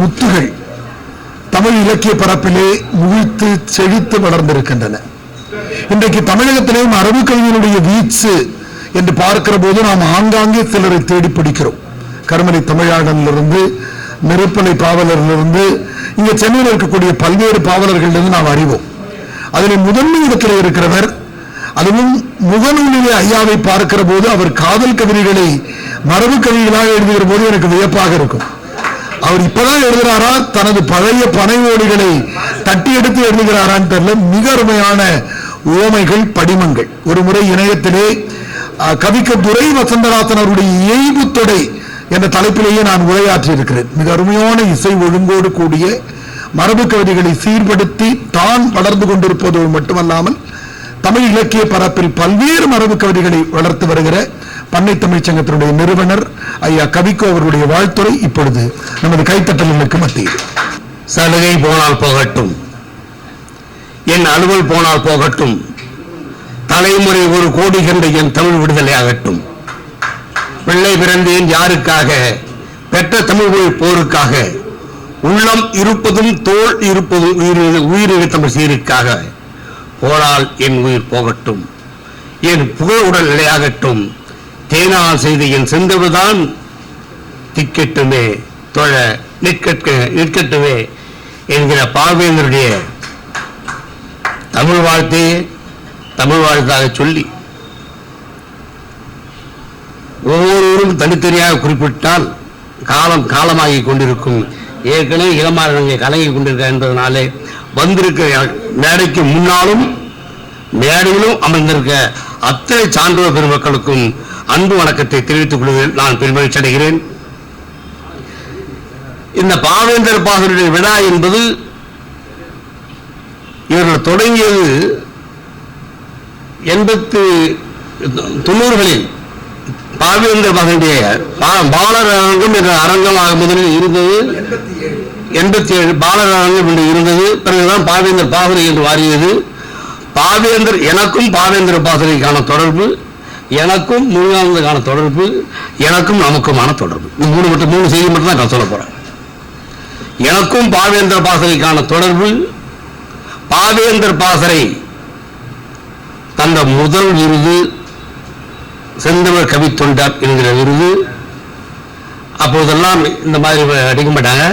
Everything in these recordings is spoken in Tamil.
முத்துகள் தமிழ் இலக்கிய பரப்பிலே முகிழ்த்து செழித்து வளர்ந்திருக்கின்றன. இன்றைக்கு தமிழகத்திலேயும் அரபு கவிஞனுடைய வீச்சு என்று பார்க்கிற போது நாம் ஆங்காங்கே சிலரை தேடி பிடிக்கிறோம். கருமலை தமிழாடனிலிருந்து நெருப்பலை பாவலரிலிருந்து இங்க சென்னையில் இருக்கக்கூடிய பல்வேறு பாவலர்களிலிருந்து நாம் அறிவோம். அதில் முதன்மை இடத்தில் இருக்கிறவர் அதுவும் முகநூலிலே ஐயாவை பார்க்கிற போது அவர் காதல் கவிதைகளை மரபு கவிதைகளாக எழுதுகிற போது எனக்கு வியப்பாக இருக்கும். அவர் இப்பதான் எழுதுறாரா? தனது பழைய பனை ஓடிகளை தட்டி எடுத்து எழுதுகிறாரான்னு தெரியல. மிக அருமையான உவமைகள் படிமங்கள். ஒரு முறை இணையத்திலே அஹ், கவிக்க துரை வசந்தராசன் அவருடைய இயல்பு தொடை என்ற தலைப்பிலேயே நான் உரையாற்றி இருக்கிறேன். மிக அருமையான இசை ஒழுங்கோடு கூடிய மரபு கவிதைகளை சீர்படுத்தி தான் வளர்ந்து கொண்டிருப்பதோடு மட்டுமல்லாமல் தமிழ் இலக்கிய பரப்பில் பல்வேறு மரபு கவிதைகளை வளர்த்து வருகிற பண்ணை தமிழ்ச் சங்கத்தினுடைய நிறுவனர் ஐயா கவிக்கோ அவர்களுடைய வாழ்த்துறை இப்பொழுது நமது கைத்தட்டலுக்கு மத்தியில். சலுகை போனால் போகட்டும். என் அலுவல் போனால் போகட்டும். தலைமுறை ஒரு கோடி கண்ட என் தமிழ் விடுதலை ஆகட்டும். பிள்ளை பிறந்தேன் யாருக்காக? பெற்ற தமிழ் மொழி போருக்காக. உள்ளம் இருப்பதும் தோல் இருப்பதும் உயிர் உயிரிழ தமிழ் சீருக்காக. போனால் என் உயிர் போகட்டும். என் புகழ் உடல் நிலையாகட்டும் தேனால் செய்தியில் சென்றவர்தான் செந்தவிதான் திக்கட்டுமே தொழ நிற்கட்க நிற்கட்டுமே என்கிற பார்வையினருடைய தமிழ் வாழ்த்தையே தமிழ் வாழ்த்தாக சொல்லி ஒவ்வொருவரும் தனித்தனியாக குறிப்பிட்டால் காலம் காலமாகி கொண்டிருக்கும். ஏற்கனவே இளமாறங்க கலங்கி கொண்டிருக்க என்பதனாலே வந்திருக்க மேடைக்கு முன்னாலும் மேடையிலும் அமர்ந்திருக்க அத்தனை சான்றோர் பெருமக்களுக்கும் அன்பு வணக்கத்தை தெரிவித்துக் கொள்வதில் நான் பெருமகிழ்ச்சி அடைகிறேன். இந்த பாவேந்தர் பாகருடைய விழா என்பது இவர்கள் தொடங்கியது எண்பத்து தொண்ணூறுகளில். பாவேந்தர் பாகருடைய பா- பாலர் அரங்கம் என்ற அரங்கமாக முதலில் இருந்தது. எண்பத்தி ஏழு பாலர் அரங்கம் என்று இருந்தது. பிறகுதான் பாவேந்தர் பாகரை என்று மாறியது. பாவேந்தர் எனக்கும் பாவேந்தர் பாகரைக்கான தொடர்பு. எனக்கும் முருகானந்தக்கான தொடர்பு எனக்கும் நமக்குமான தொடர்பு. இந்த மூணு மட்டும் மூணு செய்தி மட்டும் தான் நான் சொல்ல போறேன். எனக்கும் பாவேந்தர் பாசறைக்கான தொடர்பு பாவேந்தர் பாசறை தந்த முதல் விருது செந்தமிழ் கவி தொண்டர் என்கிற விருது. அப்போதெல்லாம் இந்த மாதிரி அடிக்க மாட்டாங்க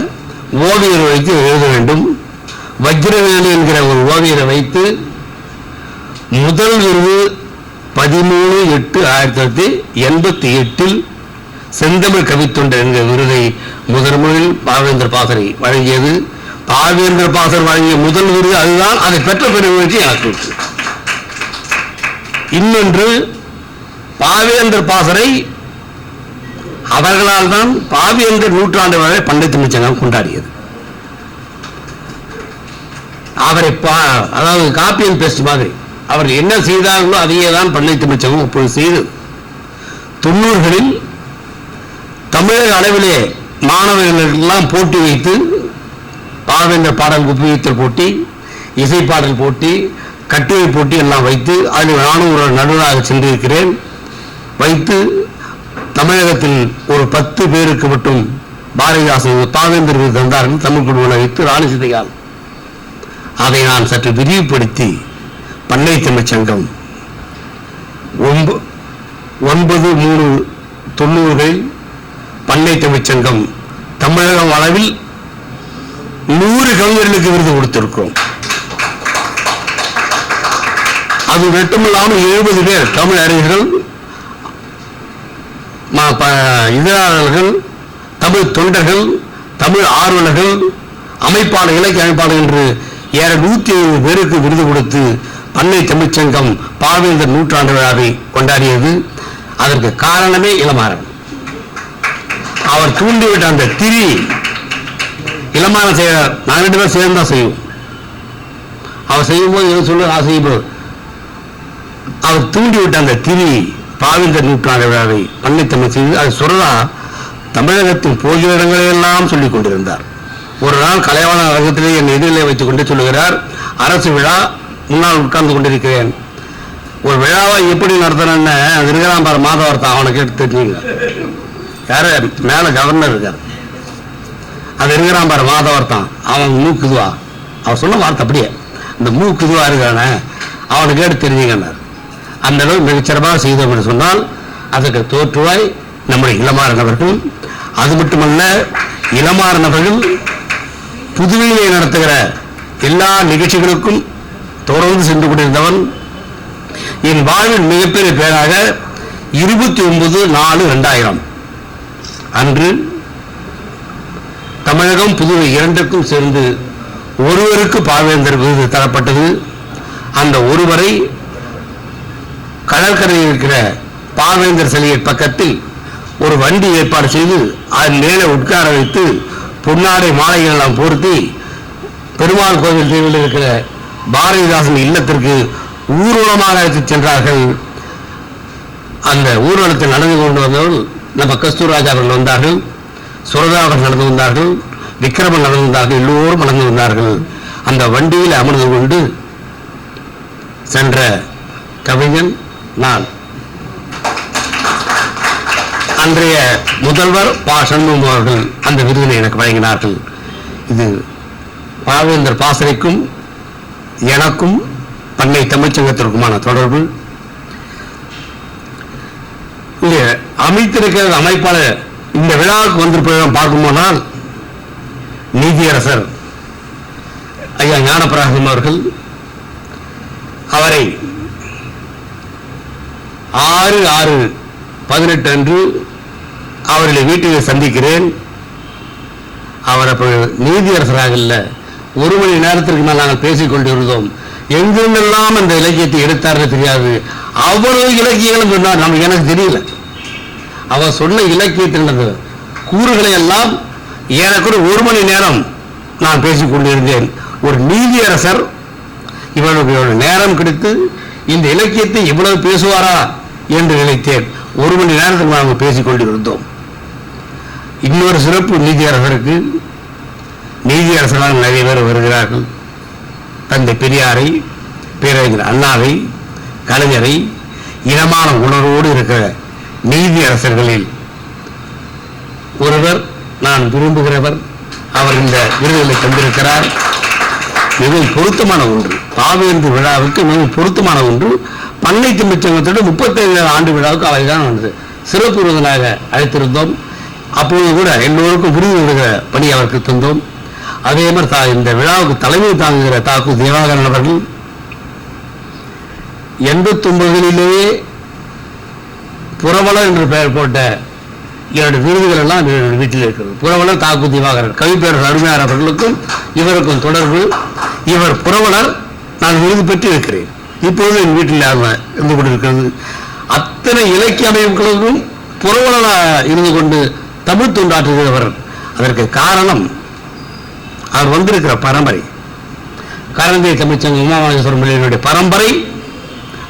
ஓவியர் வைத்து எழுத வேண்டும். வஜ்ரவேலு என்கிற ஒரு ஓவியரை வைத்து முதல் விருது பதிமூணு எட்டு ஆயிரத்தி தொள்ளாயிரத்தி எண்பத்தி எட்டில் செந்தமிழ் கவித்தொண்டர் என்கிற விருதை முதல் முதலில் பாவேந்தர் பாசறை வழங்கியது. பாவேந்தர் பாசர் வழங்கிய முதல் விருது அதுதான். அதை பெற்ற பெருமகிழ்ச்சி எனக்கு இன்னொன்று பாவேந்தர் பாசறை அவர்களால் தான் பாவேந்தர் நூற்றாண்டு வரை பண்டை தமிழ்ச்சங்கம் கொண்டாடியது. அவரை பா அதாவது காப்பி அண்ட் பேஸ்ட் மாதிரி. அவர் என்ன செய்தார்களோ அதையே தான் பள்ளி தமிழ்ச்சங்கம் இப்பொழுது செய்தது தொண்ணூறுகளில் தமிழக அளவிலே மாணவர்களுக்கெல்லாம் போட்டி வைத்து பாவேந்தர் பாடல் குப்பித்தல் போட்டி இசை பாடல் போட்டி கட்டுரை போட்டி எல்லாம் வைத்து அதில் நானும் ஒரு நடுவராக சென்றிருக்கிறேன். வைத்து தமிழகத்தில் ஒரு பத்து பேருக்கு மட்டும் பாரதிதாசன் பாவேந்தர் தந்தார்கள் தமிழ் குழுவில் வைத்து ராணி சிதையால் அதை நான் சற்று விரிவுபடுத்தி பண்ணை தமிழ்ச்சங்கம் ஒன்ப- ஒன்பது மூணு தொண்ணூறுகளில் பண்ணை தமிழ்ச்சங்கம் தமிழகம் அளவில் நூறு கவிஞர்களுக்கு விருது கொடுத்திருக்கிறோம். அது மட்டுமில்லாமல் எழுபது பேர் தமிழ் அறிஞர்கள் இதழாளர்கள் தமிழ் தொண்டர்கள் தமிழ் ஆர்வலர்கள் அமைப்பாளர் இலக்கிய அமைப்பாளர் என்று ஏற நூத்தி ஐம்பது பேருக்கு விருது கொடுத்து பண்ணை தமிழ்ச்சங்கம் பாவேந்தர் நூற்றாண்டு விழாவை கொண்டாடியது. அதற்கு காரணமே இளமாறன். அவர் தூண்டிவிட்ட அந்த திரி இளமான செய்ய நாங்கள் ரெண்டு பேரும் சேர்ந்து தான் செய்வோம். அவர் செய்யும்போது எது சொல்லு நான் செய்யும்போது அவர் தூண்டிவிட்ட அந்த திரி பாவேந்தர் நூற்றாண்டு விழாவை பண்ணைத்தமிழ் செய்து அது சொல்றா தமிழகத்தின் போகிற இடங்களையெல்லாம் சொல்லிக் கொண்டிருந்தார். ஒரு நாள் கலைவாணர் அரங்கத்திலே என் எதிரிலே வைத்துக் கொண்டு சொல்லுகிறார் அரசு விழா முன்னால் உட்கார்ந்து கொண்டிருக்கிறேன். ஒரு விழாவை எப்படி நடத்தணும்னு அங்க இருக்கிறான் பாரு மாதவர்த்தன் அவனை கேட்டு தெரிஞ்சுங்க யாரு? மேல கவர்னர் இருக்கார். அது இருக்கிறான் பாரு மாதவர்தான் அவன் மூக்குதுவா அவன் சொன்ன வார்த்தை அப்படியே. இந்த மூக்குதுவா இருக்கானே அவனை கேட்டு தெரிஞ்சுங்கன்னார் அந்த அளவு மிகச்சிறப்பாக செய்தோம் என்று சொன்னால் அதற்கு தோற்றுவாய் நம்முடைய இளமாறனவர்கள் அது மட்டுமல்ல இளமாறினவர்கள் புதுவையிலே நடத்துகிற எல்லா நிகழ்ச்சிகளுக்கும் தொடர்ந்து சென்று கொண்டிருந்தவன் என் வாழ்வின் மிகப்பெரிய பேராக இருபத்தி ஒன்பது நாலு ரெண்டாயிரம் அன்று தமிழகம் புதுவை இரண்டுக்கும் சேர்ந்து ஒருவருக்கு பாவேந்தர் விருது தரப்பட்டது. அந்த ஒருவரை கடற்கரையில் இருக்கிற பாவேந்தர் சிலையை பக்கத்தில் ஒரு வண்டி ஏற்பாடு செய்து அதன் மேலே உட்கார வைத்து பொன்னாடை மாலைகள் எல்லாம் பொருத்தி பெருமாள் கோவில் தீவில் இருக்கிற பாரதிதாசன் இல்லத்திற்கு ஊர்வலமாக அழைத்து சென்றார்கள். அந்த ஊர்வலத்தில் நடந்து கொண்டு வந்தவர்கள் நம்ம கஸ்தூர்ராஜ் அவர்கள் வந்தார்கள் சுரதா அவர்கள் நடந்து வந்தார்கள் விக்ரமன் நடந்து வந்தார்கள் எல்லோரும் நடந்து வந்தார்கள். அந்த வண்டியில் அமர்ந்து கொண்டு சென்ற கவிஞன் நான். அன்றைய முதல்வர் பா. சண்முகம் அவர்கள் அந்த விருதினை எனக்கு வழங்கினார்கள். இது பாவேந்தர் பாசறைக்கும் எனக்கும் பண்ணை தமிழ்ச்சங்கத்திற்குமான தொடர்பு. இங்கே அமைத்திருக்கிற அமைப்பாளர் இந்த விழாவுக்கு வந்திருப்பதை பார்க்கும்போனால் நீதியரசர் ஐயா ஞானபிராகம் அவர்கள் அவரை ஆறு ஆறு பதினெட்டு அன்று அவர்களை வீட்டில் சந்திக்கிறேன். அவர் அப்போ நீதியரசராக இல்லை. ஒரு மணி நேரத்திற்கு மேல் நாங்கள் பேசிக் கொண்டிருந்தோம். எங்கெங்கெல்லாம் அந்த இலக்கியத்தை எடுத்தார்னு தெரியாது. அவ்வளவு இலக்கியங்களும் சொன்னார். நமக்கு எனக்கு தெரியல. அவர் சொன்ன இலக்கியத்தினது கூறுகளை எல்லாம் ஏறக்குறை ஒரு மணி நேரம் நான் பேசிக் கொண்டிருந்தேன். ஒரு நீதியரசர் இவர்களுக்கு நேரம் கிடைத்து இந்த இலக்கியத்தை இவ்வளவு பேசுவாரா என்று நினைத்தேன். ஒரு மணி நேரத்துக்கு நாங்கள் பேசிக் கொண்டிருந்தோம். இன்னொரு சிறப்பு நீதியரசருக்கு நீதியரசரால் நிறைய பேர் வருகிறார்கள். தந்தை பெரியாரை பேரறிஞர் அண்ணாவை கலைஞரை இனமான உணர்வோடு இருக்கிற நீதியரசர்களில் ஒருவர் நான் விரும்புகிறவர் அவர் இந்த விருதுகளை தந்திருக்கிறார். மிகவும் பொருத்தமான ஒன்று. பாவேந்து விழாவுக்கு மிகவும் பொருத்தமான ஒன்று. பண்ணை திமிச்சங்கத்தோட முப்பத்தைந்து ஆண்டு விழாவுக்கு அவரை தான் வந்தது. சிறப்பு விருதனாக அழைத்திருந்தோம். அப்போது கூட எல்லோருக்கும் விருது விடுகிற பணி அவருக்கு தந்தோம். அதே மாதிரி தா இந்த விழாவுக்கு தலைமை தாங்குகிற தாக்கு திவாகரன் அவர்கள் எண்பத்தொன்பதிலேயே புறவலர் என்று பெயர் போட்ட இரண்டு விருதுகள் எல்லாம் வீட்டில் இருக்கிறது. புறவலர் தாக்கு திவாகரன். கவிப்பேரர் அருமையார் அவர்களுக்கும் இவருக்கும் தொடர்பு. இவர் புறவலர் நான் விருது பெற்று இருக்கிறேன். இப்பொழுது என் வீட்டில் அவர் இருந்து கொண்டிருக்கிறது. அத்தனை இலக்கிய அமைப்புகளுக்கும் புறவலராக இருந்து கொண்டு தமிழ் தொண்டாற்றுகிறவர். அதற்கு காரணம் அவர் வந்திருக்கிற பரம்பரை. கரந்தை தமிழ்ச்சங்க உமாமகேஸ்வரம் பிள்ளையினுடைய பரம்பரை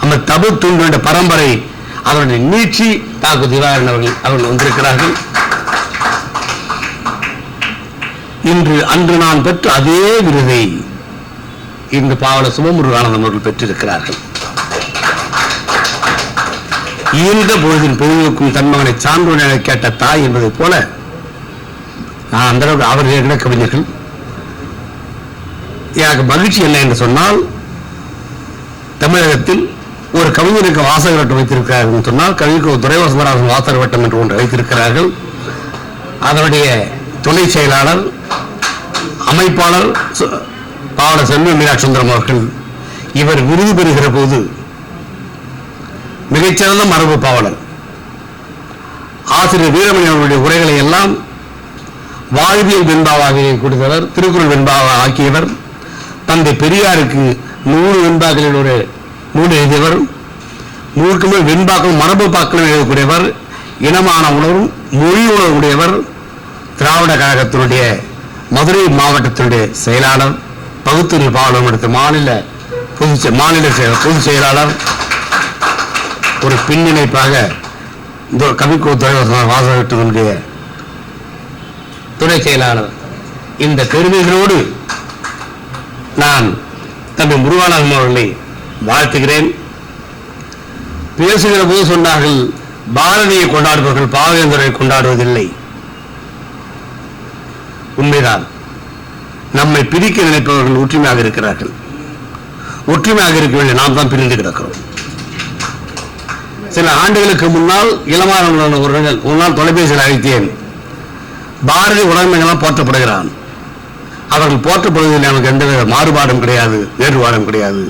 அந்த தபு தூண்டுடைய பரம்பரை அவருடைய நீட்சி தாக்கு திவாகரன் அவர்கள் அவர்கள் வந்திருக்கிறார்கள். இன்று அன்று நான் பெற்ற அதே விருதை இன்று பாவல சுபமுருகானந்தம் அவர்கள் பெற்றிருக்கிறார்கள். ஈன்ற பொழுதின் பொழுதுக்கும் தன்மகனை சான்றோன் என கேட்ட தாய் என்பதைப் போல நான் அந்த அளவுக்கு அவர்கள் கவிஞர்கள் எனக்கு மகிழ்ச்சி என்ன என்று சொன்னால் தமிழகத்தில் ஒரு கவிஞருக்கு வாசகர் வட்டம் வைத்திருக்கிறார்கள் என்று சொன்னால் கவிக்கு துரைவாசவராஜன் வாசகர் வட்டம் என்று ஒன்று வைத்திருக்கிறார்கள். அதனுடைய துணை செயலாளர் அமைப்பாளர் பாவலர் செல்வ மீனாட்சி சுந்தரம் அவர்கள் இவர் விருது பெறுகிற போது மிகச்சிறந்த மரபு பாவலர். ஆசிரியர் வீரமணி அவர்களுடைய உரைகளை எல்லாம் வாழ்வியல் வெண்பாவாக கொடுத்தவர் திருக்குறள் வெண்பாவாக ஆக்கியவர். பெரியாருக்கு நூறு வெண்பாக்களில் ஒரு நூல் எழுதியவர் நூறுக்கு மேல் வெண்பாக்கள் மரபு பாக்களும் எழுதக்கூடியவர் இனமான உணர்வும் மொழி உணர்வு உடையவர் திராவிட கழகத்தினுடைய மதுரை மாவட்டத்தினுடைய செயலாளர் பகுத்துறை பாலம் எடுத்த மாநில பொது மாநில பொதுச் செயலாளர் ஒரு பின்னிணைப்பாக இந்த கவிக்கோ தலைவர் வாசகத்தினுடைய துணை செயலாளர். இந்த பெருமைகளோடு நான் தம்பி முருகானந்தம் அவர்களை வாழ்த்துகிறேன். பேசுகிற போது சொன்னார்கள் பாரதியை கொண்டாடுபவர்கள் பாவேந்தரை கொண்டாடுவதில்லை. உண்மைதான். நம்மை பிரிக்க நினைப்பவர்கள் ஒற்றுமையாக இருக்கிறார்கள். ஒற்றுமையாக இருக்க வேண்டிய நாம் தான் பிரிந்து கிடக்கிறோம். சில ஆண்டுகளுக்கு முன்னால் இளமான ஒரு நாள் நாள் தொலைபேசியில் அழைத்தேன். பாரதி உலகமெல்லாம் போற்றப்படுகிறான். அவர்கள் போற்றப்படுவதில் நமக்கு எந்த வித மாறுபாடும் கிடையாது வேறுபாடும் கிடையாது.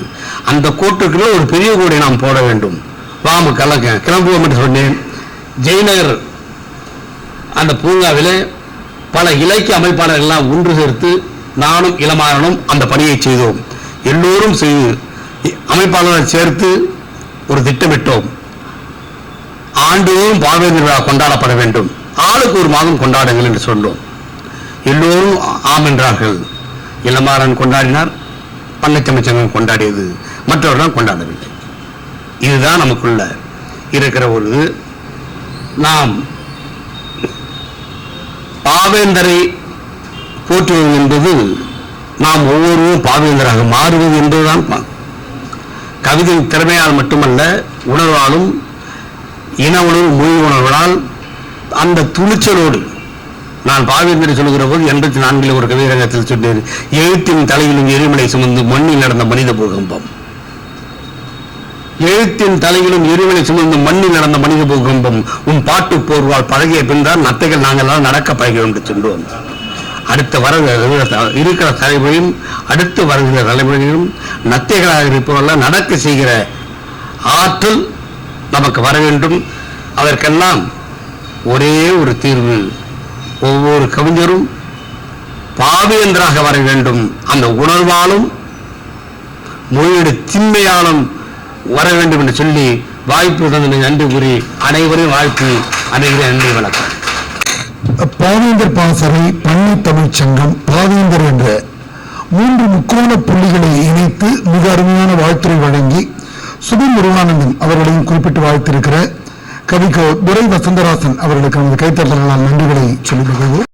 அந்த கோட்டுக்குள்ள ஒரு பெரிய கோடை நாம் போட வேண்டும். வாம கலக்க கிளம்புவோம் என்று சொன்னேன். ஜெயநகர் அந்த பூங்காவிலே பல இலக்கிய அமைப்பாளர்கள் எல்லாம் ஒன்று சேர்த்து நானும் இளமாறனும் அந்த பணியை செய்தோம். எல்லோரும் செய்து அமைப்பாளர்கள் சேர்த்து ஒரு திட்டமிட்டோம். ஆண்டுதோறும் பார்வை விழா கொண்டாடப்பட வேண்டும். ஆளுக்கு ஒரு மாதம் கொண்டாடுங்கள் என்று சொன்னோம். எல்லோரும் ஆம் என்றார்கள் இளமாறன் கொண்டாடினார் பன்னச்சமைச்சங்கம் கொண்டாடியது மற்றவர்கள் கொண்டாடவில்லை இதுதான் நமக்குள்ள இருக்கிற ஒரு இது. நாம் பாவேந்தரை போற்றுவது என்பது நாம் ஒவ்வொருவரும் பாவேந்தராக மாறுவது என்பதுதான் கவிதை திறமையால் மட்டுமல்ல உணர்வாலும் இன உணர்வு மொழி உணர்வுகளால் அந்த துணிச்சலோடு நான் பாவேந்தரை சொல்லுகிற போது எண்பத்தி நான்கில் ஒரு கவிரங்கத்தில் சொன்னேன் எழுத்தின் தலையிலும் எரிமலை சுமந்து மண்ணில் நடந்த மனித பூகம்பம். எழுத்தின் தலையிலும் எரிமலை சுமந்து மண்ணில் நடந்த மனித பூகம்பம் உன் பாட்டு போர்வால் பழகிய பின்தான் நத்தைகள் நாங்கள் நடக்க பழகிறோம் என்று சென்றோம் அடுத்த வர இருக்கிற தலைமுறையும் அடுத்து வருகிற தலைமுறையிலும் நத்தைகளாக இருப்பவர்கள் நடக்க செய்கிற ஆற்றல் நமக்கு வர வேண்டும். அதற்கெல்லாம் ஒரே ஒரு தீர்வு ஒவ்வொரு கவிஞரும் பாவேந்தராக வர வேண்டும். அந்த உணர்வாலும் மொழியோட திண்மையாலும் வர வேண்டும் என்று சொல்லி வாய்ப்பு தந்தனை நன்றி கூறி அனைவரையும் வாழ்த்தி அனைவரையும் நன்றி வணக்கம். பாவேந்தர் பாசறை பண்ணை தமிழ்ச் சங்கம் பாவேந்தர் என்ற மூன்று முக்கோண புள்ளிகளை இணைத்து மிக அருமையான வாழ்த்துரை வழங்கி சுபி முருகானந்தன் அவர்களையும் குறிப்பிட்டு வாழ்த்திருக்கிற கவிக்கோ துரை வசந்தராசன் அவர்களுக்கு நமது கைத்தட்டலால் நன்றிகளை சொல்லி மகிழ்வோம்